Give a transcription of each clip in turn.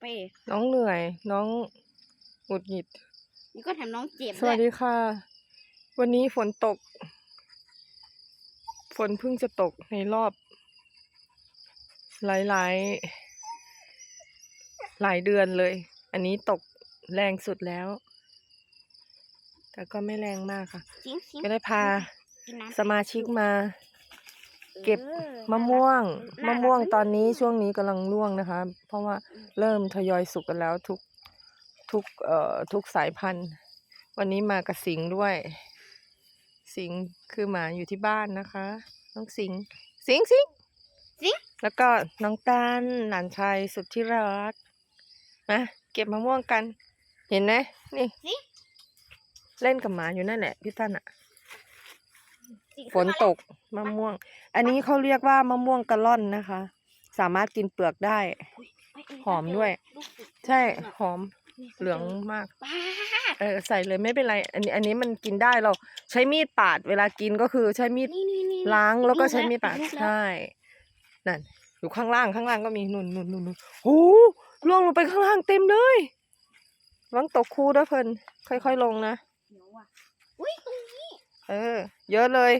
เป้น้องเหนื่อย น้องหงุดหงิด นี่ก็ทำน้องเจ็บสวัสด้วยดีค่ะ วันนี้ฝนตก ฝนเพิ่งจะตกในรอบ หลายหลายๆหลายเดือนเลย อันนี้ตกแรงสุดแล้ว แต่ก็ไม่แรงมากค่ะสิงสิงก็ได้พากินน้ำสมาชิกมา เก็บออมะม่วงน่ารักมะม่วงตอนนี้ช่วงนี้กำลังร่วงนะคะ เพราะว่าเริ่มทยอยสุกกันแล้วทุกทุกเอ่อทุกสายพันธุ์ วันนี้มากับสิงห์ด้วย สิงห์คือหมาอยู่ที่บ้านนะคะ น้องสิงห์สิงห์สิงห์สิงแล้วก็น้องตันหลานชายสุดที่รักมาเก็บมะม่วงกัน เห็นไหมนี่สิงเล่นกับหมาอยู่นั่นแหละพี่ตันอะ สิงฝนตกมะม่วง อันนี้เขาเรียกว่ามะม่วงกะล่อนนะคะ สามารถกินเปลือกได้อุ๊ยเอ้ยหอมด้วยลูกศิษใช่หอมนี่เหลืองมากป้าดเออใส่เลยไม่เป็นไร อันนี้อันนี้มันกินได้เราใช้มีดปาด เวลากินก็คือใช้มีดนี่นี่นี่ล้างแล้วก็ใช้ลูมีดปาดลูกแล้วใช่นั่นอยู่ข้างล่างข้างล่างก็มีนุ่นนุ่นนุ่นนุ่นโอ้ล่วงลงไปข้างล่างเต็มเลยระวังตกคูด้วยเพิ่นค่อยๆลงนะ เออ เยอะเลย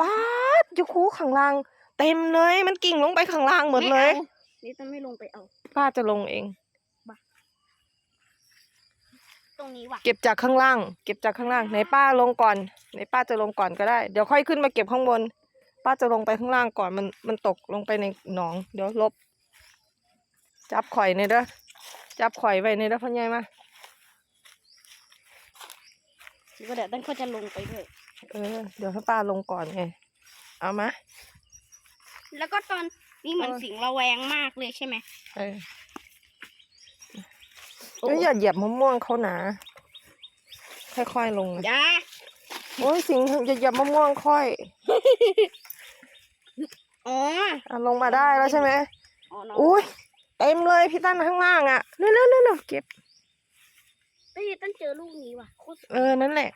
ป๊าดอยู่คูข้างล่าง เต็มเลย มันกิ่งลงไปข้างล่างหมดเลยไอานี่ต้องไม่ลงไปเอา ป้าจะลงเอง ตรงนี้ว่ะ เก็บจากข้างล่าง เก็บจากข้างล่างไหนป้าลงก่อนไหนป้าจะลงก่อนก็ได้ เดี๋ยวค่อยขึ้นมาเก็บข้างบน ป้าจะลงไปข้างล่างก่อน มัน มันตกลงไปในหนอง เดี๋ยวลบ จับข่อยในเด้อ จับข่อยไว้ในเด้อพ่อใหญ่มา นี่ก็เดี๋ยวต้นก็จะลงไปด้วย เออ เดี๋ยวให้ป้าลงก่อนไง เอามา แล้วก็ตอนนี้เหมือนเออสิงระแวงมากเลยใช่ไหมเออเอ้ยอย่าเหยียบมะม่วงเขาหนาค่อยๆลงนะจ้าโอ้ยสิงห์อย่าเหยียบมะม่วงค่อย อ๋ออะลงมาได้แล้วใช่ไหมอ๋อน้อง อุ้ยเต็มเลยพี่ตั้นข้างล่างอะเร็วเร็วเร็วเร็วเก็บ เอ้ยต้นเจอลูกนี้ว่ะโคตรเออ นั่นแหละ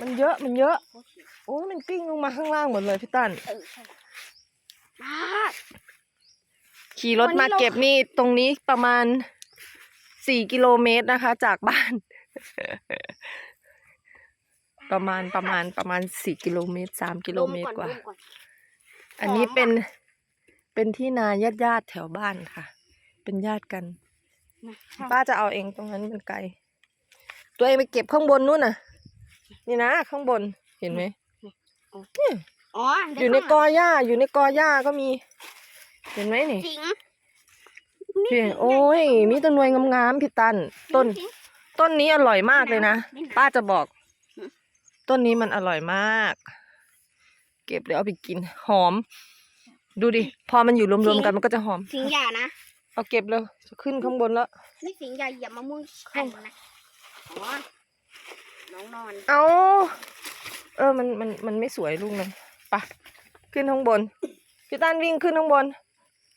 มันเยอะ มันเยอะ โคตรสวยโอ้ยมันกิ้งลงมาข้างล่างหมดเลยพี่ตั้น เออใช่ป้าดขี่รถวันนี้มาเรา เก็บนี่ตรงนี้ประมาณสี่กิโลเมตรนะคะ จากบ้าน ประมาณประมาณประมาณสี่กิโลเมตรสามกิโลเมตรกว่า ดมอนอันนี้หอมอะเป็นเป็นที่นาญาติญาติๆแถวบ้านค่ะ เป็นญาติกัน นะป้าจะเอาเองตรงนั้นมันไกล ตัวเองไปเก็บข้างบนนู่นน่ะ นี่นะข้างบนเห็นไหมเนี่ยอ๋ออเดี๋วยู่ในข้างหกลัองหญ้าอยู่ในกอหญ้าก็มี เห็นไหมนี่สิงพี่โอ้ยมีต้นนวยงามๆพี่ตัน ต้นสิงต้นนี้อร่อยมากเลยนะไม่หนาวป้าจะบอกอืมต้นนี้มันอร่อยมาก เก็บเดี๋ยวเอาไปกิน หอม ดูดิ พอมันอยู่รวมๆกันมันก็จะหอมสิงอย่านะเอาเก็บเลยจะขึ้นข้างบนแล้วนี่สิงอย่าเหยียบมะม่วงแข็งนะ อ๋อน้องนอน เอาเออ มัน มัน มันไม่สวยลูกนั้นไปะขึ้นข้างบน พี่ตั้นวิ่งขึ้นข้างบน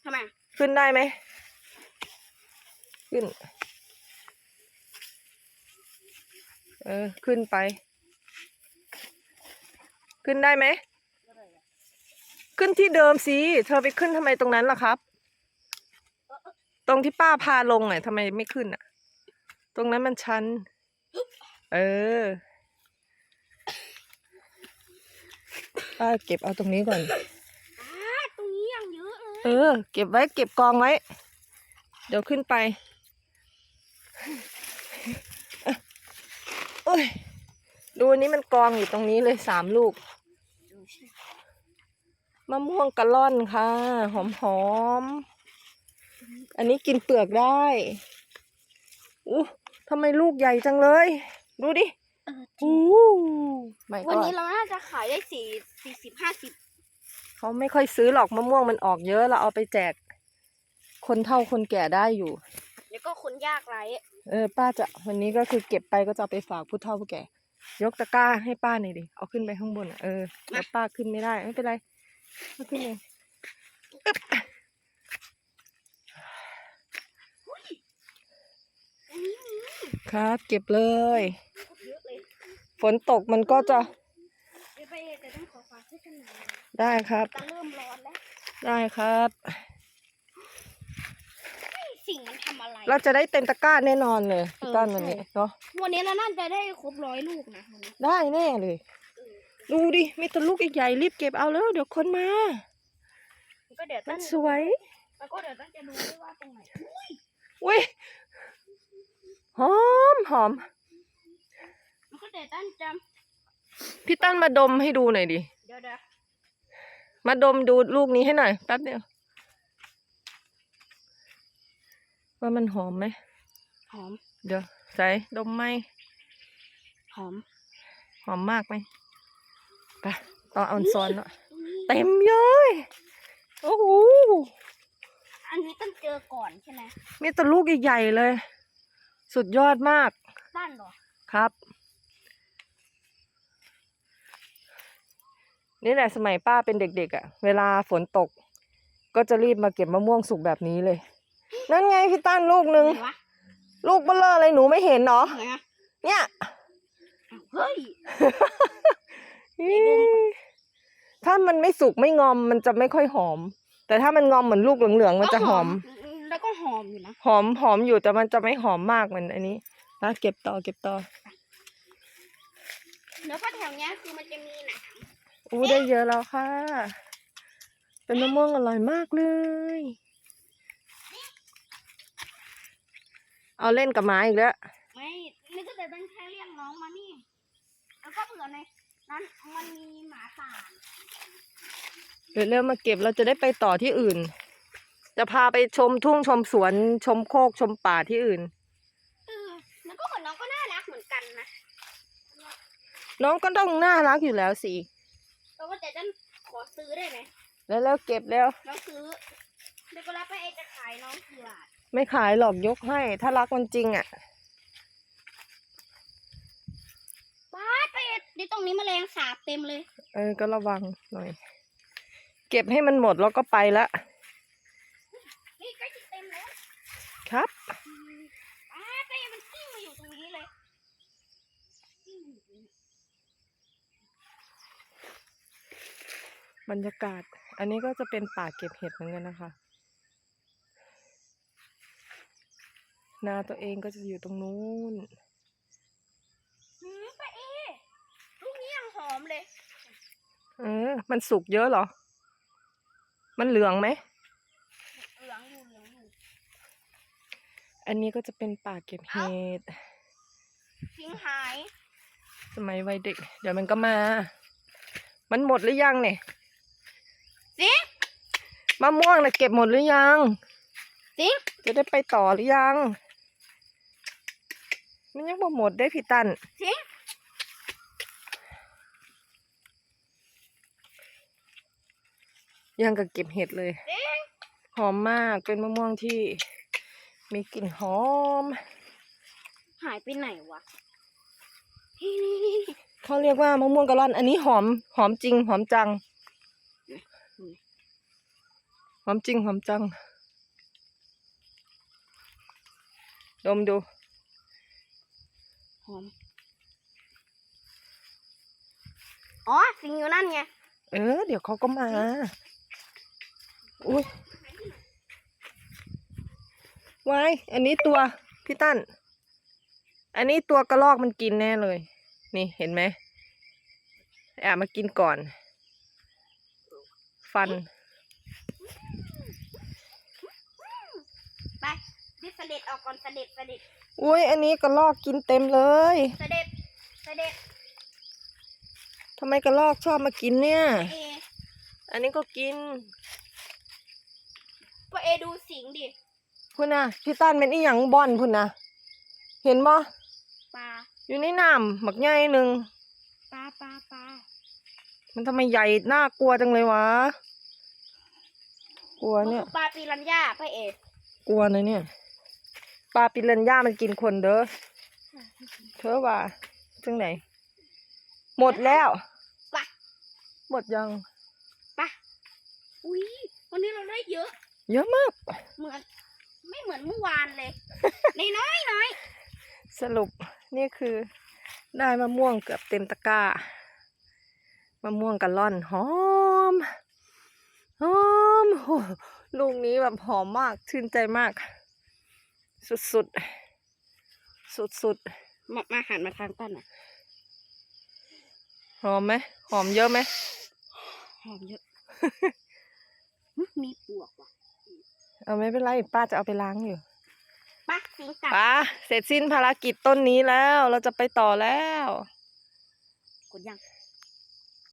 ทำไม ขึ้นได้ไหม ขึ้น เออ ขึ้นไป ขึ้นได้ไหม ขึ้นที่เดิมสิ เธอไปขึ้นทำไมตรงนั้นล่ะครับ ตรงที่ป้าพาลงอะทำไมไม่ขึ้นอะ ตรงนั้นมันชัน เออป้าเก็บเอาตรงนี้ก่อนอ่าตรงนี้ยังเยอะเลยเออ เก็บไว้เก็บกองไว้ เดี๋ยวขึ้นไปโอ้ยดูอันนี้มันกองอยู่ตรงนี้เลยสามลูก มะม่วงกะล่อนค่ะ หอมหอมๆอันนี้กินเปลือกได้อู้ ทำไมลูกใหญ่จังเลย ดูดิเอออู้ไม่วันก็นี้เราน่าจะขายได้สี่สี่สิบห้าสิบเขาไม่ค่อยซื้อหรอกมะม่วงมันออกเยอะเราเอาไปแจก คนเฒ่าคนแก่ได้อยู่ แล้วก็คนยากไร้เออป้าจะวันนี้ก็คือเก็บไปก็จะเอาไปฝากผู้เฒ่าผู้แก่ ยกตะกร้าให้ป้าหน่อยดิเอาขึ้นไปข้างบนอะเออแล้วป้าขึ้นไม่ได้ไม่เป็นไรเอาขึ้นเองอึ๊บ อันนี้มี ครับ เก็บเลยเยอะเลย ฝนตกมันก็จะเดี๋ยวไปแต่ต้องขอฝากเสื้อกันหนาวได้ครับจะเริ่มร้อนแล้ว ได้ครับไอ้สิ่งมันทำอะไรอะไร เราจะได้เต็มตะกร้าแน่นอนเลยพี่เออตั้นวันใช่นี้เนาะ วันนี้เราน่าจะได้ครบร้อยลูกนะวันนี้ได้แน่เลย ดูดิมีแต่ลูกใหญ่ๆรีบเก็บเอาแล้ว เดี๋ยวคนมาก็เดี๋ยวมัตั้นนสวย แล้วก็เดี๋ยวตั้นจะดูด้วยว่าตรงไหนอุ้ย หอมหอมแล้วก็เดี๋ยวตั้นจะพี่ตั้นมาดมให้ดูหน่อยดิเดี๋ยวเดี๋ยวมาดมดูลูกนี้ให้หน่อยแป๊บเดียว ว่ามันหอมไหม หอมเดี๋ยวใส่ดมไหม หอมหอมมากไหมไปต่อเอาซอนเนาะเต็เต็มมเลย โอ้โห อันนี้ต้องเจอก่อนใช่ไหมมีแต่ลูกใหญ่ๆเลย สุดยอดมากตั้นเหรอครับ นี่แหละสมัยป้าเป็นเด็กๆอะ่ะ เวลาฝนตก ก็จะรีบมาเก็บมะม่วงสุกแบบนี้เลย นั่นไงพี่ตั้นลูกหนึ่งไหนวะลูกเบลเลออะไรหนูไม่เห็นเนาะไหนอะเนี่ยเฮ้ย ถ้ามันไม่สุกไม่งอมมันจะไม่ค่อยหอม แต่ถ้ามันงอมเหมือนลูกเหลืองๆมันจะหอม แล้วก็หอมอยู่นะหอมหอมอยู่แต่มันจะไม่หอมมากเหมือนอันนี้นะเก็บต่อเก็บต่อแล้วก็แถวเนี้ยคือมันจะมีหนามอู้ได้เยอะแล้วค่ะ เป็นมะม่วงอร่อยมากเลย เอาเล่นกับไม้อีกแล้ว ไม่นี่ก็จะต้องแค่เรียกน้องมานี่ แล้วก็เผื่อในนั้นมันมีหมาป่าเดี๋ยวเริ่มมาเก็บเราจะได้ไปต่อที่อื่น จะพาไปชมทุ่งชมสวนชมโคกชมป่าที่อื่น เออแล้วก็เหมือนน้องก็น่ารักเหมือนกันนะน้องก็ต้องน่ารักอยู่แล้วสิแล้วก็จะต้องขอซื้อได้ไหมแล้วแล้วเก็บแล้ว น้องซื้อเดี๋ยวก็รับไปเอจะขายน้องกี่บาทไม่ขายหรอกยกให้ ถ้ารักมันจริงอะป้าดไปเอเดี๋ยวตรงนี้แมลงสาบเต็มเลย เออก็ระวังหน่อย เก็บให้มันหมดแล้วก็ไปละ นี่ใกล้จะเต็มแล้วครับอืมป้าดไปมันกิ้งมาอยู่ตรงนี้เลยกิ้งอยู่ตรงนี้บรรยากาศ อันนี้ก็จะเป็นป่าเก็บเห็ดเหมือนกันนะคะ นาตัวเองก็จะอยู่ตรงนู้นหืมป้าเอลูกนี้ยังหอมเลย เออ มันสุกเยอะเหรอ มันเหลืองไหม เหลืองอยู่เหลืองอยู่ อันนี้ก็จะเป็นป่าเก็บเห็ดทิ้งหาย สมัยวัยเด็ก เดี๋ยวมันก็มา มันหมดหรือยังเนี่ยสิงมะม่วงนะเก็บหมดหรือยังสิงจะได้ไปต่อหรือยัง มันยังบ่หมดได้พี่ตันสิงยังกับเก็บเห็ดเลยสิงหอมมากเป็นมะม่วงที่ มีกลิ่นหอม หายไปไหนวะนี่นี่นี่เขาเรียกว่ามะม่วงกะล่อน อันนี้หอม หอมจริง หอมจัง หอมจริง หอมจัง ดมดู หอม อ๋อ สิงอยู่นั่นไง เออ เดี๋ยวเขาก็มา อุ้ยไว้ายอันนี้ตัวพี่ตั้น อันนี้ตัวกระรอกมันกินแน่เลย นี่เห็นไหมแอบมากินก่อน ฟัน ไปดิเสด็จออกก่อนเสด็จเสด็จอุ้ยอันนี้กระรอกกินเต็มเลยเสด็จเสด็จทำไมกระรอกชอบมากินเนี่ย เออันนี้ก็กินป้าเอดูสิงดิ พุ่นนะพี่ตั้นเป็นอีหยังบอนพุ่นนะเห็นบ่ปลาอยู่ในน้ำหมักใหญ่หนึ่งปลาปลาปลามันทำไมใหญ่น่ากลัวจังเลยวะ กลัวมันเนี่ยคือปลาปีรัญญาป้าเอกลัวนะเนี่ย ปลาปิรันย่ามันกินคนเด้อเธอว่าจังไหน หมดแล้วปลาหมดยัง ปลาอุ้ยวันนี้เราได้เยอะ เยอะมาก เหมือน ไม่เหมือนเมื่อวานเลยในน้อยน้อยสรุปนี่คือได้มะม่วงเกือบเต็มตะกร้ามะม่วงกะล่อนหอมหอมโหลูกนี้แบบหอมมากชื่นใจมาก สุดสุดสุดสุดมามาหันมาทางต้นหน่อยๆหอมไหมหอมเยอะไหมหอมเยอะหึมีปลวกว่ะ เอาไม่เป็นไรป้าจะเอาไปล้างอยู่ไปักสิงกลับป้าเสร็จสิ้นภารกิจต้นนี้แล้ว เราจะไปต่อแล้วกดยัง